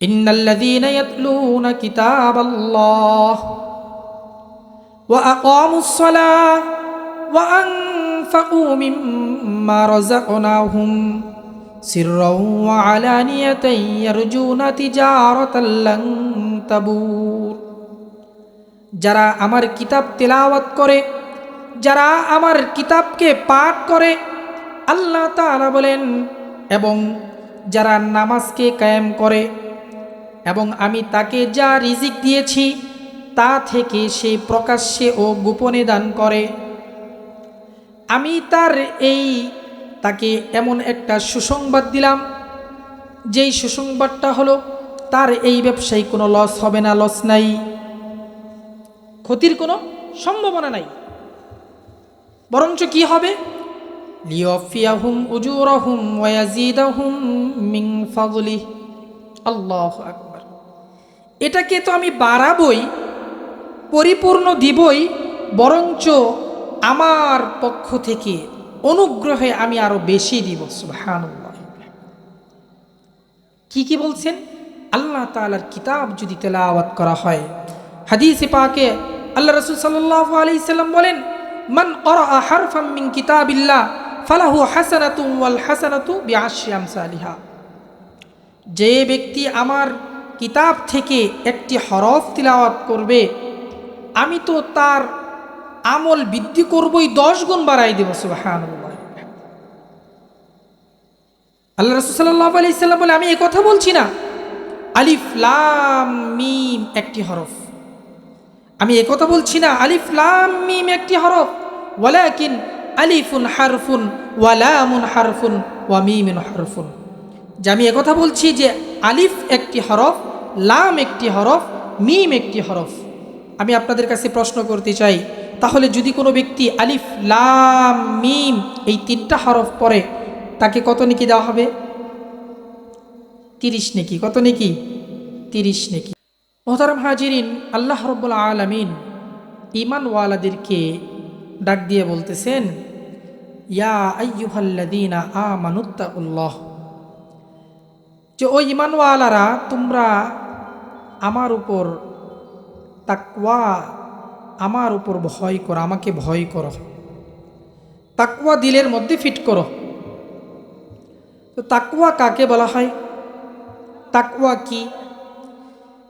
إن الذين يتلون كتاب الله وأقاموا الصلاة وأنفقوا مما رزقناهم سرا وعلانية يرجون تجارة لن تبور যারা আমার কিতাব তেলাওয়াত করে যারা আমার কিতাবকে পাঠ করে আল্লাহ তাআলা বলেন এবং যারা নামাজকে কায়েম করে এবং আমি তাকে যা রিজিক দিয়েছি, তা থেকে সে প্রকাশ্যে ও গোপনে দান করে। আমি তার এই, তাকে এমন একটা সুসংবাদ দিলাম, যেই সুসংবাদটা হলো, তার এই ব্যবসায় কোনো লস হবে না, লস নাই। ক্ষতির কোনো সম্ভাবনা নাই। বরঞ্চ কি হবে? আল্লাহু আকবার। এটাকে তো আমি বাড়াবই, পরিপূর্ণ দিবই, বরঞ্চ আমার পক্ষ থেকে অনুগ্রহে আমি আরও বেশি দিব, সুবহানাল্লাহ। কি কি বলছেন? আল্লাহ তালার কিতাব যদি তেলাওয়াত করা হয়। হাদিসে পাকে আল্লাহ রাসূল সাল্লাল্লাহু আলাইহি সাল্লাম বলেন, মান হারফাম মিন ফালাহু হাসানাতুন ওয়াল হাসানাতু বিআশরি আমসালিহা। যে ব্যক্তি আমার কিতাব থেকে একটি হরফ তিলাওয়াত করবে, আমি তো তার আমল বৃদ্ধি করবই দশ গুণ বাড়াই দেব সুবাহান আল্লাহ রসুল্লাহ আলি সাল্লাম বলে, আমি কথা বলছি না। আলিফ, লাম, মিম একটি হরফ। আমি কথা বলছি না, আলিফ, লাম, মিম একটি হরফ। ওয়ালাকিন আলিফুন হারফুন, ওয়ালামুন হারফুন, ওয়া মিমিন হারফুন। যে আমি কথা বলছি যে আলিফ একটি হরফ লাম একটি হরফ, মিম একটি হরফ। আমি আপনাদের কাছে প্রশ্ন করতে চাই, তাহলে যদি কোনো ব্যক্তি আলিফ, লাম, মিম এই তিনটা হরফ পরে তাকে কত নেকি দেওয়া হবে? তিরিশ নেকি। কত নেকি? তিরিশ নেকি। মোহতারাম হাজিরিন, আল্লাহ রব্বুল আলমিন ইমানওয়ালাদেরকে ডাক দিয়ে বলতেছেন, ইয়া আ মানুত্তাউল্লাহ যে ওই ইমানওয়ালারা তোমরা আমার উপর তাকওয়া, আমার উপর ভয় করো, আমাকে ভয় করো। তাকওয়া দিলের মধ্যে ফিট করো। তো তাকওয়া কাকে বলা হয়? তাকওয়া কি?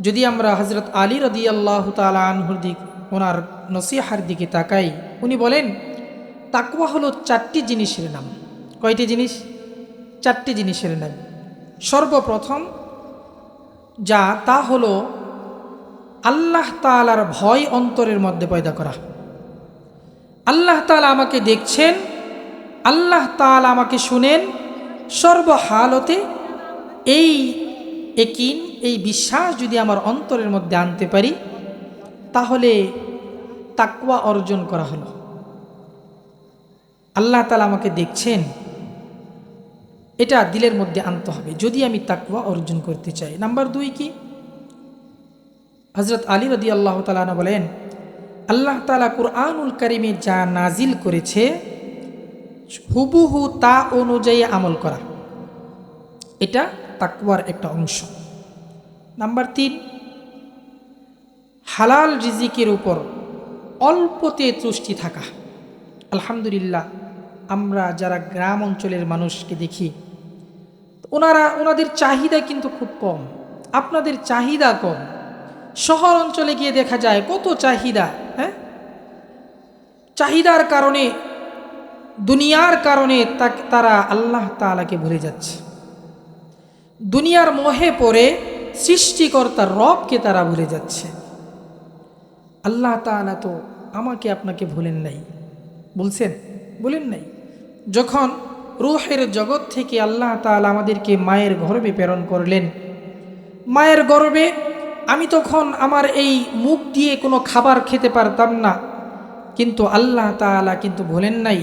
যদি আমরা হজরত আলী রদি আল্লাহ তালহুর দিক, ওনার নসিহার দিকে তাকাই, উনি বলেন, তাকওয়া হলো চারটি জিনিসের নাম। কয়টি জিনিস? চারটি জিনিসের নাম। সর্বপ্রথম যা তা হলো আল্লাহ তালার ভয় অন্তরের মধ্যে পয়দা করা। আল্লাহ তালা আমাকে দেখছেন, আল্লাহ তালা আমাকে শুনেন সর্বহালতে এই একিন এই বিশ্বাস যদি আমার অন্তরের মধ্যে আনতে পারি, তাহলে তাকুয়া অর্জন করা হলো। আল্লাহ তালা আমাকে দেখছেন এটা দিলের মধ্যে আনতে হবে, যদি আমি তাকুয়া অর্জন করতে চাই। নাম্বার দুই কি? হজরত আলী রদি আল্লাহ তালানা বলেন, আল্লাহ তালা কুরআনুল করিমে যা নাজিল করেছে, হুবুহু তা অনুযায়ী আমল করা। এটা তাকুয়ার একটা অংশ। নাম্বার তিন, হালাল রিজিকের উপর অল্পতে তুষ্টি থাকা। আলহামদুলিল্লাহ, আমরা যারা গ্রাম অঞ্চলের মানুষকে দেখি ওনারা, ওনাদের চাহিদা কিন্তু খুব কম। আপনাদের চাহিদা কম। শহর অঞ্চলে গিয়ে দেখা যায়, কত চাহিদা হ্যাঁ? চাহিদার কারণে, দুনিয়ার কারণে তারা আল্লাহ তালাকে ভুলে যাচ্ছে। দুনিয়ার মোহে পড়ে সৃষ্টিকর্তার রবকে তারা ভুলে যাচ্ছে। আল্লাহ তালা তো আমাকে আপনাকে ভুলেন নাই। বলছেন? বলেন নাই। যখন রুহের জগৎ থেকে আল্লাহ তালা আমাদেরকে মায়ের গর্বে প্রেরণ করলেন। মায়ের গর্বে আমি তখন আমার এই মুখ দিয়ে কোনো খাবার খেতে পারতাম না, কিন্তু আল্লাহ তালা কিন্তু ভুলেন নাই।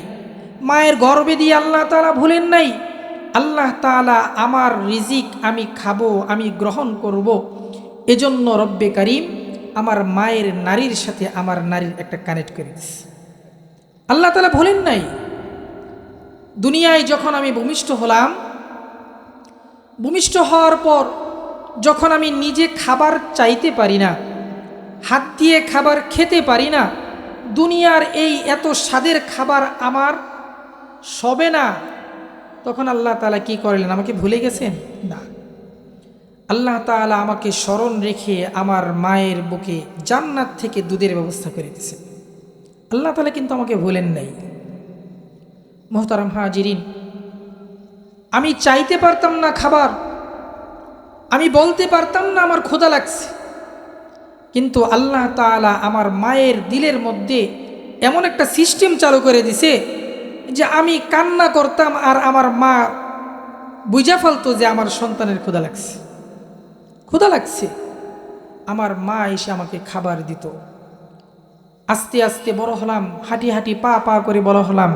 মায়ের গর্বে দিয়ে আল্লাহ তালা ভুলেন নাই। আল্লাহ তালা আমার রিজিক আমি খাব, আমি গ্রহণ করব। এজন্য রব্বে করিম আমার মায়ের নারীর সাথে আমার নারীর একটা কানেক্ট করে দিচ্ছে আল্লাহ তালা ভুলেন নাই। দুনিয়ায় যখন আমি ভূমিষ্ঠ হলাম, ভূমিষ্ঠ হওয়ার পর যখন আমি নিজে খাবার চাইতে পারি না, হাত দিয়ে খাবার খেতে পারি না, দুনিয়ার এই এত স্বাদের খাবার আমার সবে না। তখন আল্লাহ তালা কি করলেন? আমাকে ভুলে গেছেন? না। আল্লাহ তালা আমাকে স্মরণ রেখে আমার মায়ের বুকে জান্নাত থেকে দুধের ব্যবস্থা করে দিয়েছেন। আল্লাহ তালা কিন্তু আমাকে ভুলেন নাই। মোহতারাম হাজিরিন, আমি চাইতে পারতাম না খাবার, আমি বলতে পারতাম না আমার ক্ষুধা লাগছে, কিন্তু আল্লাহ তাআলা আমার মায়ের দিলের মধ্যে এমন একটা সিস্টেম চালু করে দিছে যে আমি কান্না করতাম আর আমার মা বুঝা ফেলতো যে আমার সন্তানের ক্ষুধা লাগছে। ক্ষুধা লাগছে। আমার মা এসে আমাকে খাবার দিত। আস্তে আস্তে বড় হলাম, হাঁটি হাঁটি পা পা করে বড় হলাম।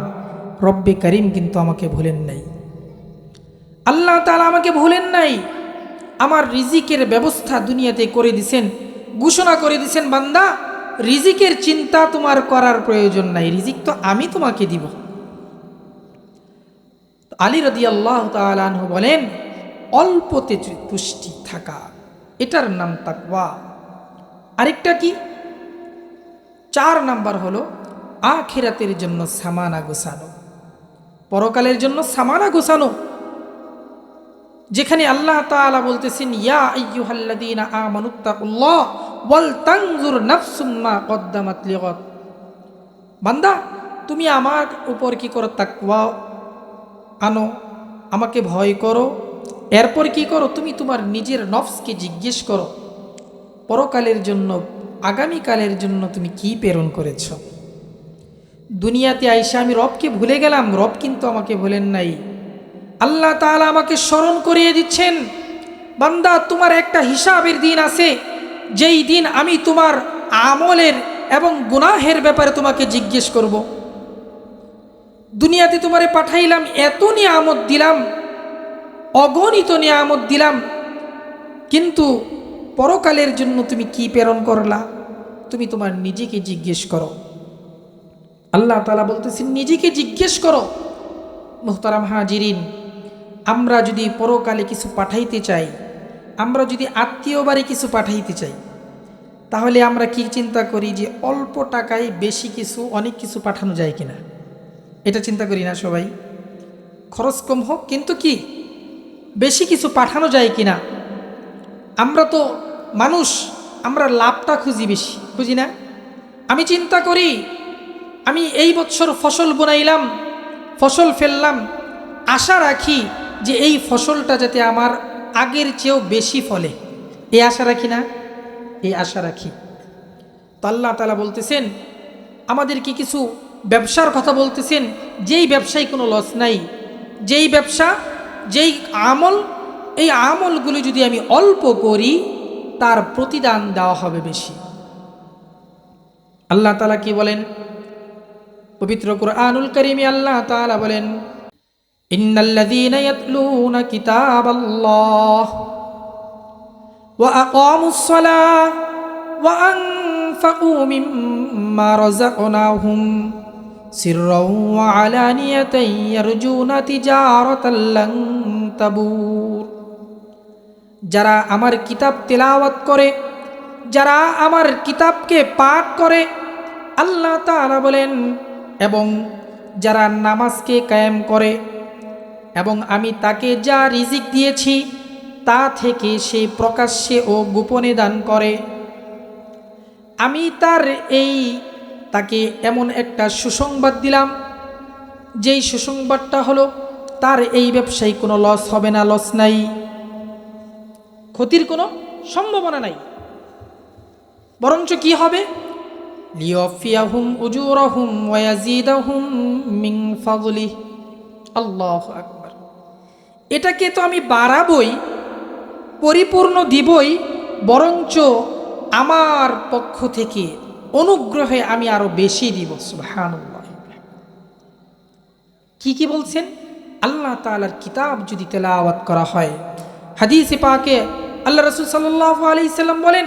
রব্বে করিম কিন্তু আমাকে ভুলেন নাই। আল্লাহ তাআলা আমাকে ভুলেন নাই। আমার রিজিকের ব্যবস্থা দুনিয়াতে করে দিছেন, ঘোষণা করে দিছেন, বান্দা, রিজিকের চিন্তা তোমার করার প্রয়োজন নাই, রিজিক তো আমি তোমাকে দিব। আলী রদি আল্লাহ তালু বলেন, অল্পতে তুষ্টি থাকা, এটার নাম তাকওয়া। আরেকটা কি? চার নাম্বার হলো, আখেরাতের জন্য সামানা গোছানো। পরকালের জন্য সামানা গোছানো। যেখানে আল্লাহ তাআলা বলতেছেন, ইয়া বান্দা, তুমি আমার উপর কি করো তাকওয়া? আনো, আমাকে ভয় করো। এরপর কি করো? তুমি তোমার নিজের নফসকে জিজ্ঞেস করো। পরকালের জন্য, আগামীকালের জন্য তুমি কি প্রেরণ করেছ? দুনিয়াতে আইসা আমি রবকে ভুলে গেলাম, রব কিন্তু আমাকে ভুলেন নাই। আল্লাহ তাআলা আমাকে স্মরণ করিয়ে দিচ্ছেন, বান্দা, তোমার একটা হিসাবের দিন আছে, যেই দিন আমি তোমার আমলের এবং গুনাহের ব্যাপারে তোমাকে জিজ্ঞেস করব। দুনিয়াতে তোমারে পাঠাইলাম, এত নিয়ামত দিলাম, অগণিত নিয়ামত দিলাম, কিন্তু পরকালের জন্য তুমি কি প্রেরণ করলা? তুমি তোমার নিজেকে জিজ্ঞেস করো। আল্লাহ তালা বলতেছেন, নিজেকে জিজ্ঞেস করো, মোহতারাম হাজিরিন, আমরা যদি পরকালে কিছু পাঠাইতে চাই, আমরা যদি আত্মীয় বাড়ি কিছু পাঠাইতে চাই, তাহলে আমরা কি চিন্তা করি যে অল্প টাকায় বেশি কিছু, অনেক কিছু পাঠানো যায় কিনা? এটা চিন্তা করি না সবাই। খরচ কম হোক, কিন্তু কি? বেশি কিছু পাঠানো যায় কিনা? আমরা তো মানুষ, আমরা লাভটা খুঁজি বেশি খুঁজি না? আমি চিন্তা করি আমি এই বছর ফসল বোনাইলাম, ফসল ফেললাম। আশা রাখি যে এই ফসলটা যাতে আমার আগের চেয়েও বেশি ফলে। এই আশা রাখি না? এই আশা রাখি। তো আল্লাহ তালা বলতেছেন, আমাদের কি কিছু ব্যবসার কথা বলতেছেন? যেই ব্যবসায় কোনো লস নাই, যেই ব্যবসা, যেই আমল, এই আমলগুলো যদি আমি অল্প করি, তার প্রতিদান দেওয়া হবে বেশি। আল্লাহ তালা কি বলেন? পবিত্র কুরআনুল করিমে আল্লাহ তাআলা বলেন, ইন্নাল্লাযীনা ইয়াতলুনা কিতাবাল্লাহ ওয়া আকামুস সালাহ ওয়া আনফাকু মিম্মা রাযাকনাহুম সিররাও ওয়া আলানিয়াতান ইয়ারজুনা তিজারাতাল লান তাবুর। যারা আমার কিতাব তেলাওয়াত করে, যারা আমার কিতাবকে পাঠ করে, আল্লাহ তাআলা বলেন এবং যারা নামাজকে কায়েম করে এবং আমি তাকে যা রিজিক দিয়েছি, তা থেকে সে প্রকাশ্যে ও গোপনে দান করে। আমি তার এই, তাকে এমন একটা সুসংবাদ দিলাম, যেই সুসংবাদটা হলো, তার এই ব্যবসায় কোনো লস হবে না, লস নাই। ক্ষতির কোনো সম্ভাবনা নাই। বরঞ্চ কি হবে? লিয়ফিয়াহুম উজুরহুম ওয়াজিদাহুম মিন ফাদলিহ। আল্লাহু আকবার। এটাকে তো আমি বাড়াবই, পরিপূর্ণ দিবই, বরঞ্চ আমার পক্ষ থেকে অনুগ্রহে আমি আরও বেশি দিব, সুবহানাল্লাহ। কি কি বলছেন? আল্লাহ তাআলার কিতাব যদি তেলাওয়াত করা হয়, হাদিসে পাকে আল্লাহ রাসূল আলাইহি সাল্লাম বলেন,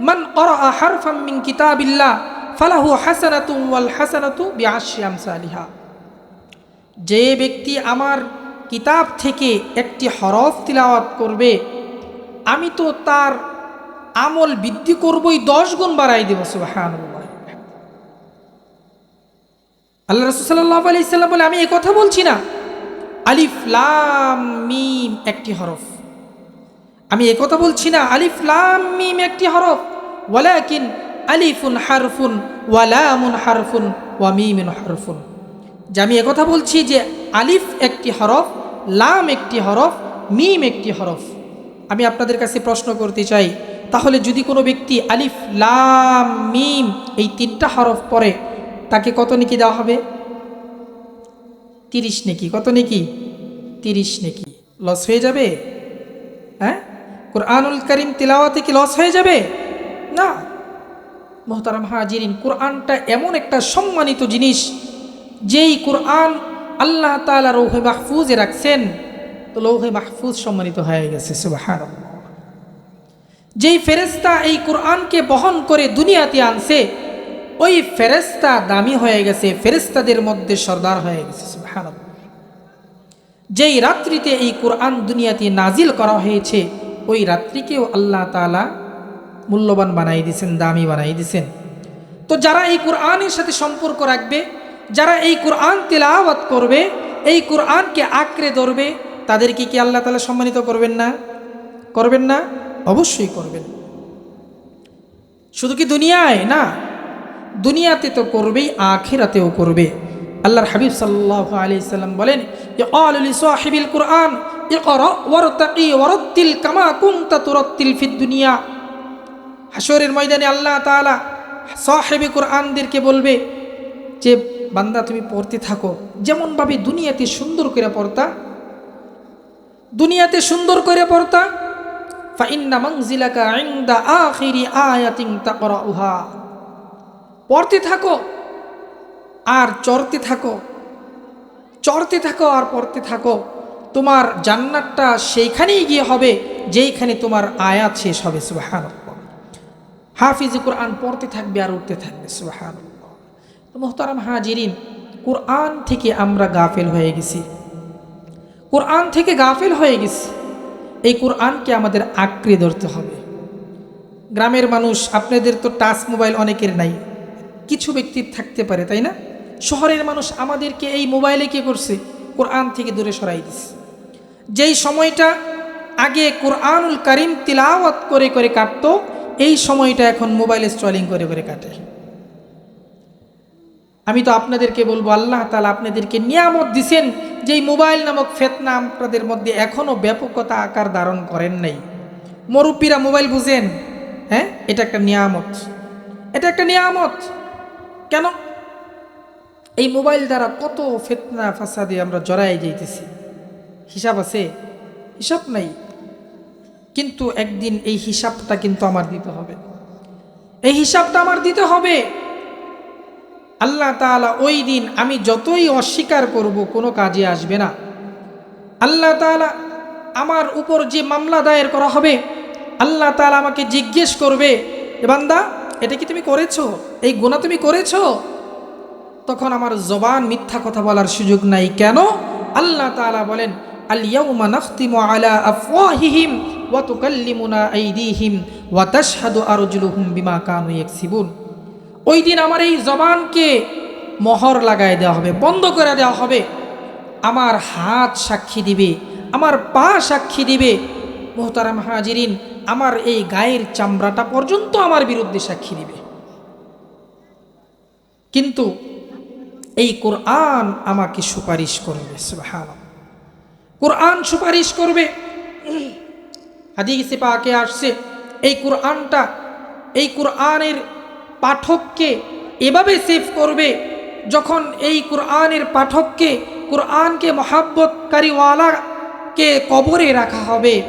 মান করা হারফাম মিন কিতাবিল্লাহ ফালাহু হাসানাতু ওয়াল হাসানাতু বিআশরি আমসালিহা। যে ব্যক্তি আমার কিতাব থেকে একটি হরফ তিলাওয়াত করবে, আমি তো তার আমল বৃদ্ধি করবই দশ গুণ বাড়াই দেব সুবাহান আল্লাহ রসুল্লাহ আলি ইসাল্লাম বলে, আমি কথা বলছি না। আলিফ, লাম, মিম একটি হরফ। আমি কথা বলছি না, আলিফ, লাম, মিম একটি হরফ। ওয়ালাকিন আলিফুন হারফুন ওয়ালামুন হারফুন ওয়া মিমিন হারফুন। যে আমি একথা বলছি যে আলিফ একটি হরফ, লাম একটি হরফ, মিম একটি হরফ। আমি আপনাদের কাছে প্রশ্ন করতে চাই, তাহলে যদি কোনো ব্যক্তি আলিফ, লাম, মিম এই তিনটা হরফ পড়ে, তাকে কত নেকি দেওয়া হবে? তিরিশ নেকি। কত নেকি? তিরিশ নেকি। লস হয়ে যাবে? হ্যাঁ? কোরআনুল করিম তিলাওয়াতে কি লস হয়ে যাবে? না। মোহতারাম হাজিরিন, কোরআনটা এমন একটা সম্মানিত জিনিস, যেই কোরআন আল্লাহ তালা রৌহে মাহফুজে রাখছেন, তো লৌহে মাহফুজ সম্মানিত হয়ে গেছে সুবাহান যেই ফেরেস্তা এই কোরআনকে বহন করে দুনিয়াতে আনছে, ওই ফেরেস্তা দামি হয়ে গেছে ফেরেস্তাদের মধ্যে সর্দার হয়ে গেছে সুবাহান যেই রাত্রিতে এই কোরআন দুনিয়াতে নাজিল করা হয়েছে, ওই রাত্রিকেও আল্লাহ তালা মূল্যবান বানাই দিয়েছেন দামি বানাই দিয়েছেন তো যারা এই কোরআনের সাথে সম্পর্ক রাখবে, যারা এই কোরআন তেলাওয়াত করবে, এই কোরআনকে আঁকড়ে ধরবে, তাদেরকে কি আল্লাহ তালা সম্মানিত করবেন না? করবেন না? অবশ্যই করবেন। শুধু কি দুনিয়ায়? না। দুনিয়াতে তো করবেই, আখেরাতেও করবে। আল্লাহর হাবিব সাল্লাহ আলি সাল্লাম বলেন কোরআন কামা কুমতা তুরত্তিল ফিদ দুনিয়া। হাসরের ময়দানে আল্লাহ তালা সাহেবে কোরআনদেরকে বলবে যে, বান্দা তুমি পড়তে থাকো। যেমনভাবে দুনিয়াতে সুন্দর করে পড়তা, দুনিয়াতে সুন্দর করে পড়তা তাকরাউহা। পড়তে থাকো আর চড়তে থাকো চড়তে থাকো আর পড়তে থাকো। তোমার জান্নাতটা সেইখানেই গিয়ে হবে, যেইখানে তোমার আয়াত শেষ হবে সুবাহান হাফিজ কোরআন পড়তে থাকবে আর উঠতে থাকবে সুবাহান মোহতারাম হাজিরিন, কোরআন থেকে আমরা গাফেল হয়ে গেছি। কোরআন থেকে গাফেল হয়ে গেছি। এই কোরআনকে আমাদের আঁকড়ে ধরতে হবে। গ্রামের মানুষ, আপনাদের তো টাচ মোবাইল অনেকের নাই। কিছু ব্যক্তির থাকতে পারে, তাই না? শহরের মানুষ আমাদেরকে এই মোবাইলে কে করছে? কোরআন থেকে দূরে সরাই দিছে। যেই সময়টা আগে কোরআনুল করিম তিলাওয়াত করে করে কাটত এই সময়টা এখন মোবাইল স্ট্রলিং করে করে কাটে। আমি তো আপনাদেরকে বলব, আল্লাহ তালা আপনাদেরকে নিয়ামত দিছেন যেই মোবাইল নামক ফেতনা আপনাদের মধ্যে এখনও ব্যাপকতা আকার ধারণ করেন নাই। মরুব্বীরা মোবাইল বুঝেন হ্যাঁ? এটা একটা নিয়ামত। এটা একটা নিয়ামত। কেন? এই মোবাইল দ্বারা কত ফেতনা, ফাসাদে আমরা জড়াই যাইতেছি। হিসাব আছে? হিসাব নাই। কিন্তু একদিন এই হিসাবটা কিন্তু আমার দিতে হবে। এই হিসাবটা আমার দিতে হবে। আল্লাহ তালা ওই দিন আমি যতই অস্বীকার করব, কোনো কাজে আসবে না। আল্লাহ তালা আমার উপর যে মামলা দায়ের করা হবে, আল্লাহ তালা আমাকে জিজ্ঞেস করবে বান্দা, এটা কি তুমি করেছ? এই গুণা তুমি করেছ? তখন আমার জবান মিথ্যা কথা বলার সুযোগ নাই। কেন? আল্লাহ তালা বলেন নাখতিমু আলা আফওয়াহিহিম। ওয়া তুকাল্লিমুনা আইদিহিম ওয়া আরজুলুহুম বিমা কানু ইয়াকসিবুন। ওই দিন আমার এই জবানকে মোহর লাগাই দেওয়া হবে, বন্ধ করে দেওয়া হবে। আমার হাত সাক্ষী দিবে, আমার পা সাক্ষী দিবে। মোহতারাম হাজিরিন, আমার এই গায়ের চামড়াটা পর্যন্ত আমার বিরুদ্ধে সাক্ষী দিবে। কিন্তু এই কোরআন আমাকে সুপারিশ করবে সুবহান কোরআন সুপারিশ করবে হাদিসে পাকে আসছে, এই কোরআনটা, এই কোরআনের পাঠককে এভাবে সেভ করবে যখন এই কোরআনের পাঠককে, কোরআনকে মহাব্বতকারীওয়ালাকে কবরে রাখা হবে।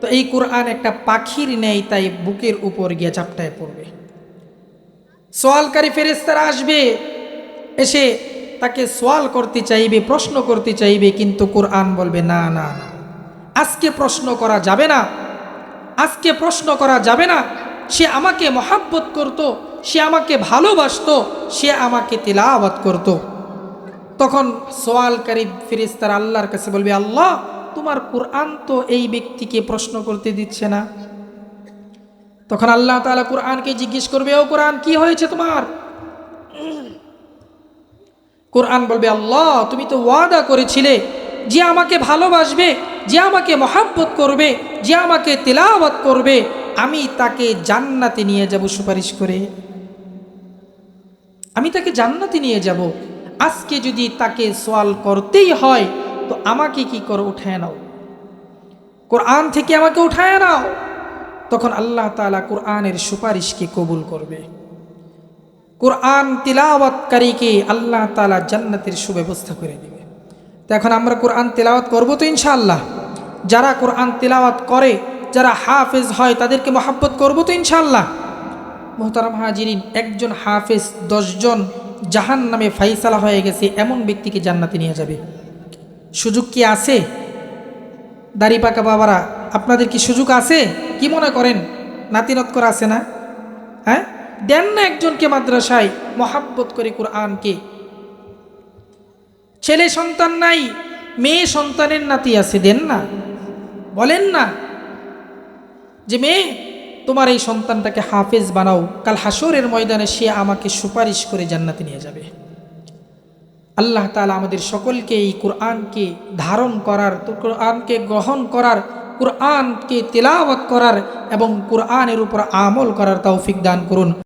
তো এই কোরআন একটা পাখির নেই তাই বুকের উপর গিয়ে চাপটায় পড়বে। সোয়ালকারী ফেরেস্তারা আসবে, এসে তাকে সোয়াল করতে চাইবে, প্রশ্ন করতে চাইবে, কিন্তু কোরআন বলবে, না না না। আজকে প্রশ্ন করা যাবে না। আজকে প্রশ্ন করা যাবে না। সে আমাকে মহাব্বত করত, সে আমাকে ভালোবাসত, সে আমাকে তিলাওয়াত করত। তখন সোয়ালকারী ফিরিস্তার আল্লাহর কাছে বলবে, আল্লাহ, তোমার কোরআন তো এই ব্যক্তিকে প্রশ্ন করতে দিচ্ছে না। তখন আল্লাহ তাআলা কোরআনকে জিজ্ঞেস করবে, ও কোরআন, কি হয়েছে তোমার? কোরআন বলবে, আল্লাহ, তুমি তো ওয়াদা করেছিলে যে আমাকে ভালোবাসবে যে আমাকে মহাব্বত করবে, যে আমাকে তেলাওয়াত করবে, আমি তাকে জান্নাতে নিয়ে যাব সুপারিশ করে। আমি তাকে জান্নাতে নিয়ে যাব। আজকে যদি তাকে সোয়াল করতেই হয়, তো আমাকে কি করো উঠায় নাও? কোরআন থেকে আমাকে উঠায় নাও। তখন আল্লাহ তাআলা কোরআনের সুপারিশকে কবুল করবে। কোরআন তিলাওয়াতকারীকে আল্লাহ তাআলা জান্নাতের সুব্যবস্থা করে দেবে। তো এখন আমরা কোরআন তেলাওয়াত করব তো ইনশাআল্লাহ। যারা কোরআন তেলাওয়াত করে, যারা হাফেজ হয়, তাদেরকে মহাব্বত করব তো ইনশাআল্লাহ। মোহতারাম হাজিরিন, একজন হাফেজ দশজন জাহান নামে ফাইসালা হয়ে গেছে, এমন ব্যক্তিকে জান্নাতে নিয়ে যাবে। সুযোগ কি আছে? দাড়ি পাকা বাবারা, আপনাদের কি সুযোগ আছে? কি মনে করেন? নাতিনত করা আছে না? হ্যাঁ? দেন না একজনকে মাদ্রাসায় মহাব্বত করে কোরআনকে। ছেলে সন্তান নাই, মেয়ে সন্তানের নাতি আছে, দেন না। বলেন না যে, মেয়ে, তোমার এই সন্তানটাকে হাফেজ বানাও। কাল হাসরের ময়দানে সে আমাকে সুপারিশ করে জান্নাতে নিয়ে যাবে। আল্লাহ তালা আমাদের সকলকে এই কোরআনকে ধারণ করার, কোরআনকে গ্রহণ করার, কোরআনকে তেলাওয়াত করার এবং কোরআনের উপর আমল করার তৌফিক দান করুন।